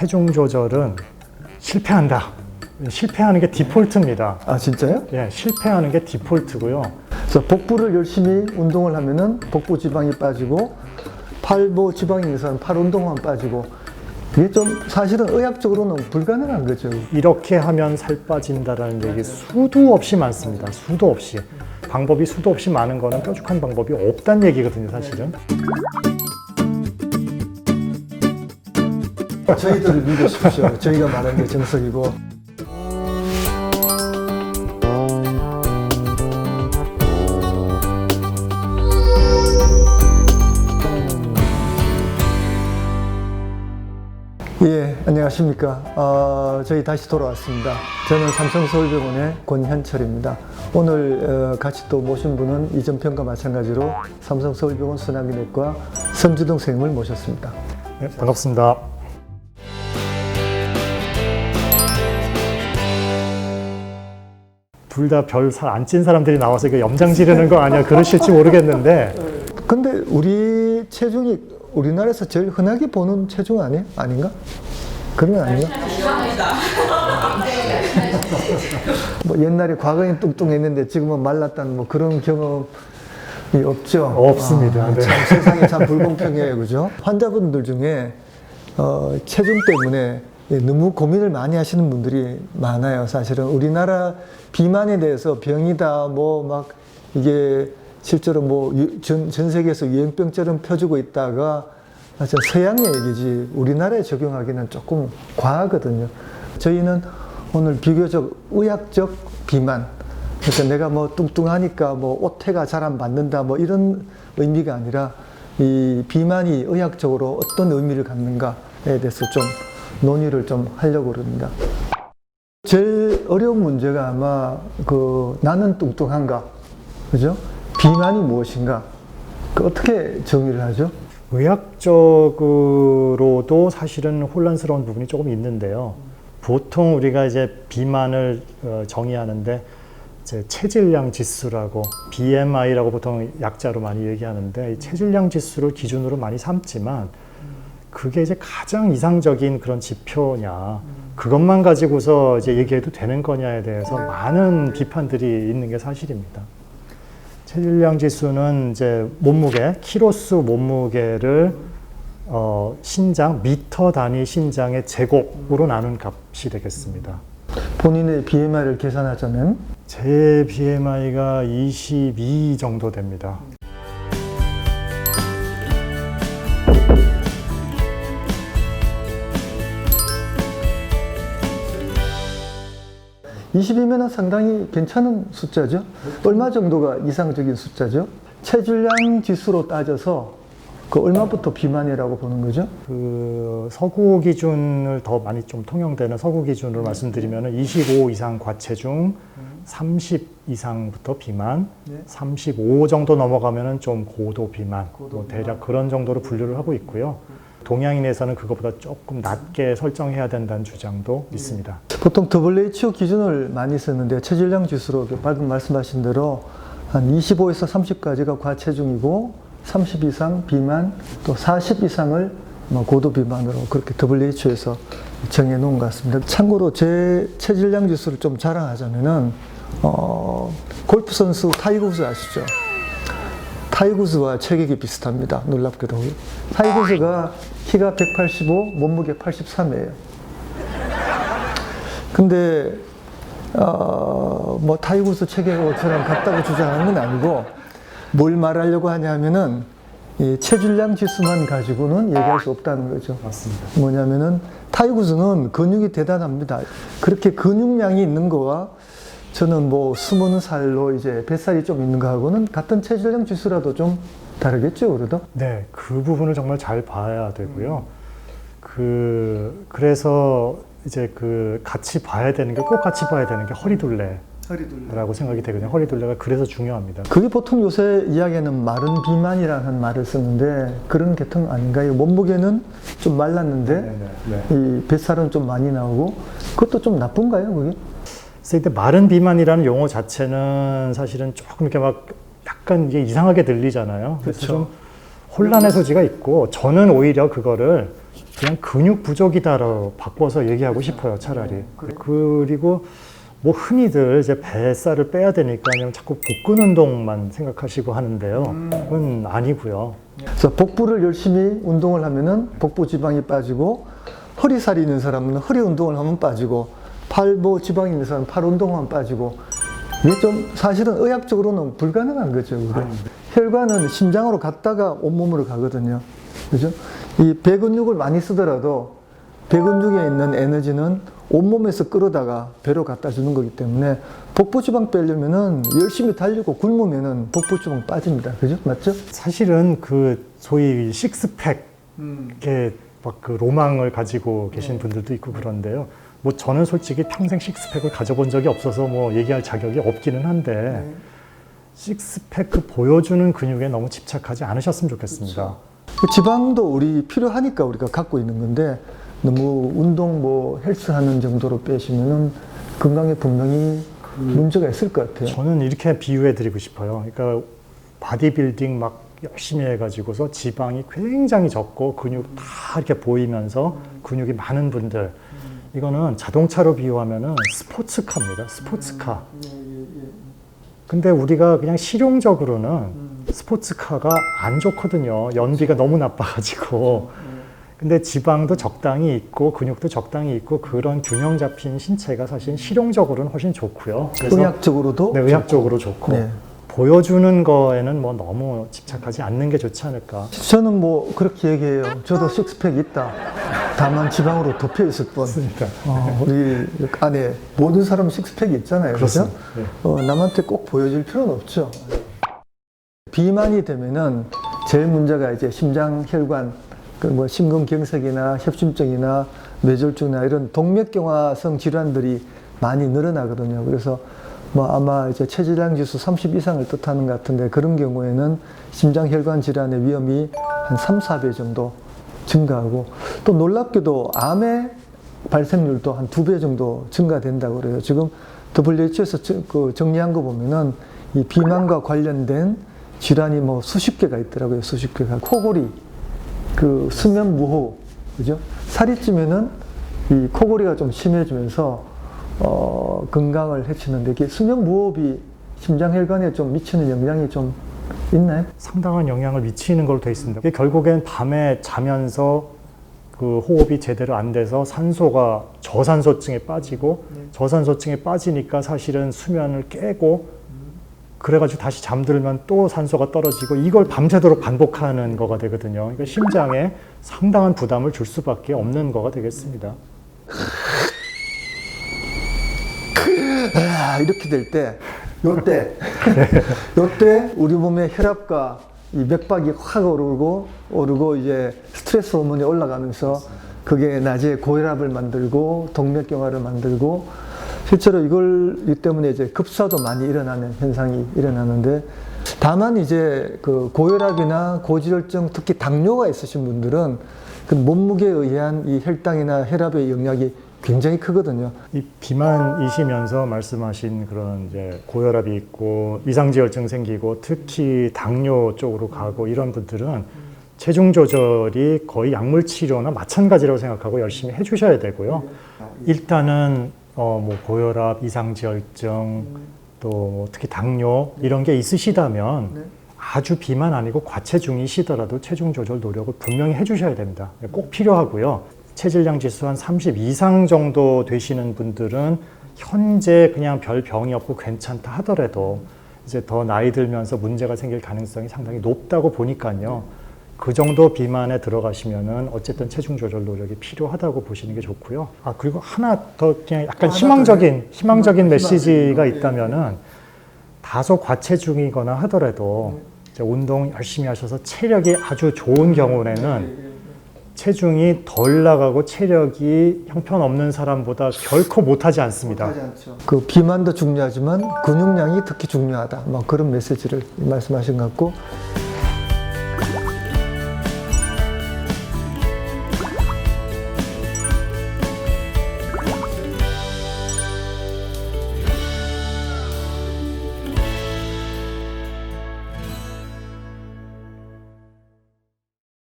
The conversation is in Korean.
체중 조절은 실패한다. 실패하는 게 디폴트입니다. 아 진짜요? 예, 실패하는 게 디폴트고요. 그래서 복부를 열심히 운동을 하면은 복부 지방이 빠지고 팔부 지방이 있어서 팔 운동만 빠지고 이게 좀 사실은 의학적으로는 불가능한 거죠. 이렇게 하면 살 빠진다라는 얘기 수도 없이 많습니다. 수도 없이. 방법이 수도 없이 많은 거는 뾰족한 방법이 없다는 얘기거든요, 사실은. 저희들을 믿으십시오. 저희가 말한 게 정석이고. 예, 안녕하십니까. 어, 저희 다시 돌아왔습니다. 저는 삼성서울병원의 권현철입니다. 오늘 어, 같이 또 모신 분은 이전 편과 마찬가지로 삼성서울병원 순환기내과 선주동 선생님을 모셨습니다. 네, 반갑습니다. 둘 다 별 살 안 찐 사람들이 나와서 이거 염장 지르는 거 아니야? 그러실지 모르겠는데 근데 우리 체중이 우리나라에서 제일 흔하게 보는 체중 아니 아닌가? 그런 거 아닌가? 뭐 옛날에 과거엔 뚱뚱했는데 지금은 말랐다는 뭐 그런 경험 이 없죠. 없습니다. 아, 네. 참 세상이 참 불공평해요, 그죠? 환자분들 중에 어, 체중 때문에 너무 고민을 많이 하시는 분들이 많아요. 사실은 우리나라 비만에 대해서 병이다, 뭐 막 이게 실제로 뭐전 전 세계에서 유행병처럼 펴지고 있다가 사실 서양의 얘기지 우리나라에 적용하기는 조금 과하거든요. 저희는 오늘 비교적 의학적 비만, 그러니까 내가 뭐 뚱뚱하니까 뭐 옷태가 잘 안 받는다 뭐 이런 의미가 아니라 이 비만이 의학적으로 어떤 의미를 갖는가에 대해서 좀 논의를 좀 하려고 그럽니다. 제일 어려운 문제가 아마 그 나는 뚱뚱한가, 그죠? 비만이 무엇인가? 그 어떻게 정의를 하죠? 의학적으로도 사실은 혼란스러운 부분이 조금 있는데요. 보통 우리가 이제 비만을 어, 정의하는데 이제 체질량 지수라고 BMI라고 보통 약자로 많이 얘기하는데 이 체질량 지수를 기준으로 많이 삼지만 그게 이제 가장 이상적인 그런 지표냐 그것만 가지고서 이제 얘기해도 되는 거냐에 대해서 많은 비판들이 있는 게 사실입니다. 체질량 지수는 이제 몸무게, 키로수 몸무게를 어, 신장, 미터 단위 신장의 제곱으로 나눈 값이 되겠습니다. 본인의 BMI를 계산하자면 제 BMI가 22 정도 됩니다. 20이면 상당히 괜찮은 숫자죠. 얼마 정도가 이상적인 숫자죠? 체질량 지수로 따져서 그 얼마부터 비만이라고 보는 거죠? 그 서구 기준을 더 많이 좀 통용되는 서구 기준으로 말씀드리면 25 이상 과체중, 30 이상부터 비만, 35 정도 넘어가면 좀 고도 비만, 뭐 대략 그런 정도로 분류를 하고 있고요. 동양인에서는 그것보다 조금 낮게 설정해야 된다는 주장도 있습니다. 보통 WHO 기준을 많이 쓰는데 체질량 지수로 그 방금 말씀하신 대로 한 25에서 30까지가 과체중이고 30 이상 비만 또 40 이상을 뭐 고도 비만으로 그렇게 WHO에서 정해 놓은 것 같습니다. 참고로 제 체질량 지수를 좀 자랑하자면은 어, 골프 선수 타이거 우즈 아시죠? 타이거즈와 체격이 비슷합니다. 놀랍게도. 타이거즈가 키가 185, 몸무게 83이에요. 근데 어, 뭐 타이거즈 체격처럼 같다고 주장하는 건 아니고 뭘 말하려고 하냐면은 이 체질량 지수만 가지고는 얘기할 수 없다는 거죠. 맞습니다. 뭐냐면은 타이거즈는 근육이 대단합니다. 그렇게 근육량이 있는 거와 저는 뭐 숨은 살로 이제 뱃살이 좀 있는 거하고는 같은 체질량 지수라도 좀 다르겠죠, 그래도? 네, 그 부분을 정말 잘 봐야 되고요. 그 그래서 이제 그 같이 봐야 되는 게 꼭 같이 봐야 되는 게 허리둘레 라고 생각이 되거든요. 허리둘레가 그래서 중요합니다. 그게 보통 요새 이야기하는 마른 비만이라는 말을 쓰는데 그런 계통 아닌가요? 몸무게는 좀 말랐는데 네, 네, 네. 이 뱃살은 좀 많이 나오고 그것도 좀 나쁜가요, 그게? 그래서 이때 마른 비만이라는 용어 자체는 사실은 조금 이렇게 막 약간 이게 이상하게 들리잖아요. 그래서 그렇죠. 좀 혼란의 소지가 있고 저는 오히려 그거를 그냥 근육 부족이다로 바꿔서 얘기하고 싶어요, 차라리. 그리고 뭐 흔히들 이제 뱃살을 빼야 되니까 그냥 자꾸 복근 운동만 생각하시고 하는데요. 그건 아니고요. 그래서 복부를 열심히 운동을 하면은 복부 지방이 빠지고 허리살이 있는 사람은 허리 운동을 하면 빠지고 팔보 지방이 있는 사람은 팔 운동하면 빠지고 이게 좀 사실은 의학적으로는 불가능한 거죠. 그게. 혈관은 심장으로 갔다가 온몸으로 가거든요. 그죠? 이 배근육을 많이 쓰더라도 배근육에 있는 에너지는 온몸에서 끌어다가 배로 갖다 주는 거기 때문에 복부 지방 빼려면은 열심히 달리고 굶으면은 복부 지방 빠집니다. 그죠? 맞죠? 사실은 그 소위 식스팩 이렇게 막 그 로망을 가지고 계신 분들도 있고 그런데요. 뭐 저는 솔직히 평생 식스팩을 가져본 적이 없어서 뭐 얘기할 자격이 없기는 한데 식스팩 그 보여주는 근육에 너무 집착하지 않으셨으면 좋겠습니다. 그 지방도 우리 필요하니까 우리가 갖고 있는 건데 너무 운동 뭐 헬스 하는 정도로 빼시면은 건강에 분명히 문제가 있을 것 같아요. 저는 이렇게 비유해 드리고 싶어요. 그러니까 바디빌딩 막 열심히 해가지고서 지방이 굉장히 적고 근육 다 이렇게 보이면서 근육이 많은 분들 이거는 자동차로 비유하면은 스포츠카입니다. 스포츠카. 근데 우리가 그냥 실용적으로는 스포츠카가 안 좋거든요. 연비가 너무 나빠가지고. 근데 지방도 적당히 있고 근육도 적당히 있고 그런 균형 잡힌 신체가 사실 실용적으로는 훨씬 좋고요. 그래서 의학적으로도 네, 의학적으로 좋고 네. 보여주는 거에는 뭐 너무 집착하지 않는 게 좋지 않을까. 저는 뭐 그렇게 얘기해요. 저도 식스팩 있다. 다만 지방으로 덮여 있을 뿐. 그렇습니다. 어, 우리 안에 모든 사람은 식스팩이 있잖아요. 그렇습니다. 네. 어, 남한테 꼭 보여줄 필요는 없죠. 비만이 되면은 제일 문제가 이제 심장 혈관, 그 뭐 심근경색이나 협심증이나 뇌졸중이나 이런 동맥경화성 질환들이 많이 늘어나거든요. 그래서 뭐 아마 이제 체질량 지수 30 이상을 뜻하는 것 같은데 그런 경우에는 심장혈관 질환의 위험이 한 3, 4배 정도 증가하고 또 놀랍게도 암의 발생률도 한 두 배 정도 증가된다고 그래요. 지금 WHO에서 그 정리한 거 보면은 이 비만과 관련된 질환이 뭐 수십 개가 있더라고요. 수십 개가. 코골이, 그 수면 무호흡, 그죠? 살이 찌면은 이 코골이가 좀 심해지면서 어, 건강을 해치는데 이게 수면 무호흡이 심장 혈관에 좀 미치는 영향이 좀 있나요? 상당한 영향을 미치는 걸로 돼 있습니다. 이게 결국엔 밤에 자면서 그 호흡이 제대로 안 돼서 산소가 저산소증에 빠지고 저산소증에 빠지니까 사실은 수면을 깨고 그래가지고 다시 잠들면 또 산소가 떨어지고 이걸 밤새도록 반복하는 거가 되거든요. 그러니까 심장에 상당한 부담을 줄 수밖에 없는 거가 되겠습니다. 아, 이렇게 될 때, 요때, 요때 우리 몸의 혈압과 이 맥박이 확 오르고, 오르고 이제 스트레스 호르몬이 올라가면서 그게 낮에 고혈압을 만들고 동맥경화를 만들고 실제로 이걸 이 때문에 이제 급사도 많이 일어나는 현상이 일어나는데 다만 이제 그 고혈압이나 고지혈증 특히 당뇨가 있으신 분들은 그 몸무게에 의한 이 혈당이나 혈압의 영향이 굉장히 크거든요. 이 비만이시면서 말씀하신 그런 이제 고혈압이 있고 이상지혈증 생기고 특히 당뇨 쪽으로 가고 이런 분들은 체중 조절이 거의 약물 치료나 마찬가지라고 생각하고 열심히 해주셔야 되고요. 일단은 어 뭐 고혈압, 이상지혈증 또뭐 특히 당뇨 이런 게 있으시다면 아주 비만 아니고 과체중이시더라도 체중 조절 노력을 분명히 해주셔야 됩니다. 꼭 필요하고요. 체질량 지수 한 30 이상 정도 되시는 분들은 현재 그냥 별 병이 없고 괜찮다 하더라도 이제 더 나이 들면서 문제가 생길 가능성이 상당히 높다고 보니까요. 그 정도 비만에 들어가시면은 어쨌든 체중 조절 노력이 필요하다고 보시는 게 좋고요. 아 그리고 하나 더 그냥 약간 하나 희망적인 희망적인 희망- 메시지가 희망적인 거, 있다면은 다소 과체중이거나 하더라도 이제 운동 열심히 하셔서 체력이 아주 좋은 경우에는 체중이 덜 나가고 체력이 형편없는 사람보다 결코 못하지 않습니다. 그 비만도 중요하지만 근육량이 특히 중요하다. 뭐 그런 메시지를 말씀하신 것 같고